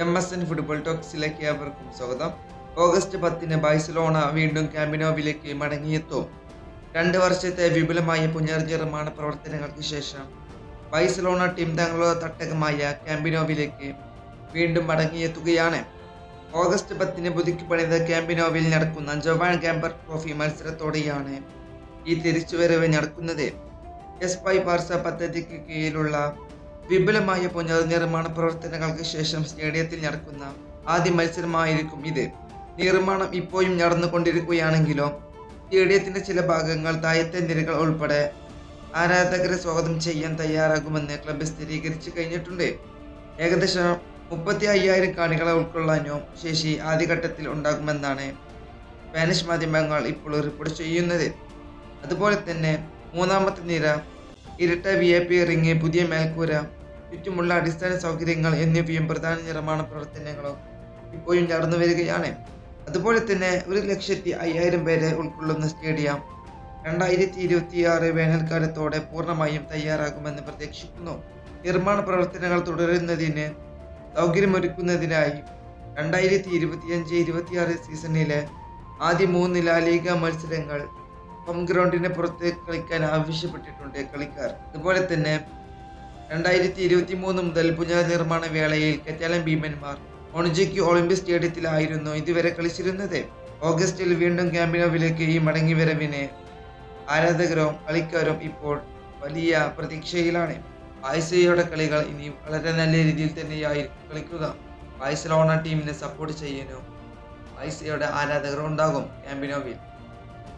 M S N football ടോക്സിലേക്ക് അവർക്കും സ്വാഗതം. ഓഗസ്റ്റ് പത്തിന് ബൈസലോണ വീണ്ടും ക്യാമ്പിനോവിലേക്ക് മടങ്ങിയെത്തും. രണ്ട് വർഷത്തെ വിപുലമായ പുനർനിർമ്മാണ പ്രവർത്തനങ്ങൾക്ക് ശേഷം ബൈസലോണ ടീം തങ്ങളുടെ തട്ടകമായ ക്യാമ്പിനോവിലേക്ക് വീണ്ടും മടങ്ങിയെത്തുകയാണ്. ഓഗസ്റ്റ് പത്തിന് പുതുക്കി പണിത ക്യാമ്പിനോവിൽ നടക്കുന്ന ജവാൻ ക്യാമ്പർ ട്രോഫി മത്സരത്തോടെയാണ് ഈ തിരിച്ചുവരവ് നടക്കുന്നത്. എസ് പൈ പാർസ പദ്ധതിക്ക് കീഴിലുള്ള വിപുലമായ പുനർനിർമ്മാണ പ്രവർത്തനങ്ങൾക്ക് ശേഷം സ്റ്റേഡിയത്തിൽ നടക്കുന്ന ആദ്യ മത്സരമായിരിക്കും ഇത്. നിർമ്മാണം ഇപ്പോഴും നടന്നുകൊണ്ടിരിക്കുകയാണെങ്കിലും? സ്റ്റേഡിയത്തിന്റെ ചില ഭാഗങ്ങൾ താഴത്തെ നിരകൾ ഉൾപ്പെടെ ആരാധകരെ സ്വാഗതം ചെയ്യാൻ തയ്യാറാകുമെന്ന് ക്ലബ്ബ് സ്ഥിരീകരിച്ചു കഴിഞ്ഞിട്ടുണ്ട്. ഏകദേശം മുപ്പത്തി അയ്യായിരം കാണികളെ ഉൾക്കൊള്ളാനോ ശേഷി ആദ്യഘട്ടത്തിൽ ഉണ്ടാകുമെന്നാണ് സ്പാനിഷ് മാധ്യമങ്ങൾ ഇപ്പോൾ റിപ്പോർട്ട് ചെയ്യുന്നത്. അതുപോലെ തന്നെ മൂന്നാമത്തെ നിര ഇരട്ട വി ഐ പി റിങ് പുതിയ മേൽക്കൂര ചുറ്റുമുള്ള അടിസ്ഥാന സൗകര്യങ്ങൾ എന്നിവയും പ്രധാന നിർമ്മാണ പ്രവർത്തനങ്ങളും ഇപ്പോഴും നടന്നു വരികയാണ്. അതുപോലെ തന്നെ ഒരു ലക്ഷത്തി അയ്യായിരം പേരെ ഉൾക്കൊള്ളുന്ന സ്റ്റേഡിയം രണ്ടായിരത്തി ഇരുപത്തിയാറ് വേനൽക്കാലത്തോടെ പൂർണമായും തയ്യാറാകുമെന്ന് പ്രതീക്ഷിക്കുന്നു. നിർമ്മാണ പ്രവർത്തനങ്ങൾ തുടരുന്നതിന് സൗകര്യമൊരുക്കുന്നതിനായി രണ്ടായിരത്തി ഇരുപത്തിയഞ്ച് ഇരുപത്തിയാറ് സീസണിലെ ആദ്യ മൂന്ന് ലീഗ മത്സരങ്ങൾ ഹോം ഗ്രൗണ്ടിന് പുറത്ത് കളിക്കാൻ ആവശ്യപ്പെട്ടിട്ടുണ്ട് കളിക്കാർ. അതുപോലെ തന്നെ രണ്ടായിരത്തി ഇരുപത്തി മൂന്ന് മുതൽ പുനർനിർമ്മാണ വേളയിൽ കറ്റാലൻ ഭീമന്മാർ ഒണിജിക്ക് ഒളിമ്പിക് സ്റ്റേഡിയത്തിലായിരുന്നു ഇതുവരെ കളിച്ചിരുന്നത്. ഓഗസ്റ്റിൽ വീണ്ടും ക്യാമ്പിനോവിലേക്ക് ഈ മടങ്ങിവരവിന് ആരാധകരും കളിക്കാരും ഇപ്പോൾ വലിയ പ്രതീക്ഷയിലാണ്. ബാഴ്സയുടെ കളികൾ ഇനി വളരെ നല്ല രീതിയിൽ തന്നെയായിരിക്കും കളിക്കുക. ബാഴ്സലോണ ടീമിനെ സപ്പോർട്ട് ചെയ്യാനും ബാഴ്സയുടെ ആരാധകർ ഉണ്ടാകും ക്യാമ്പിനോവിൽ.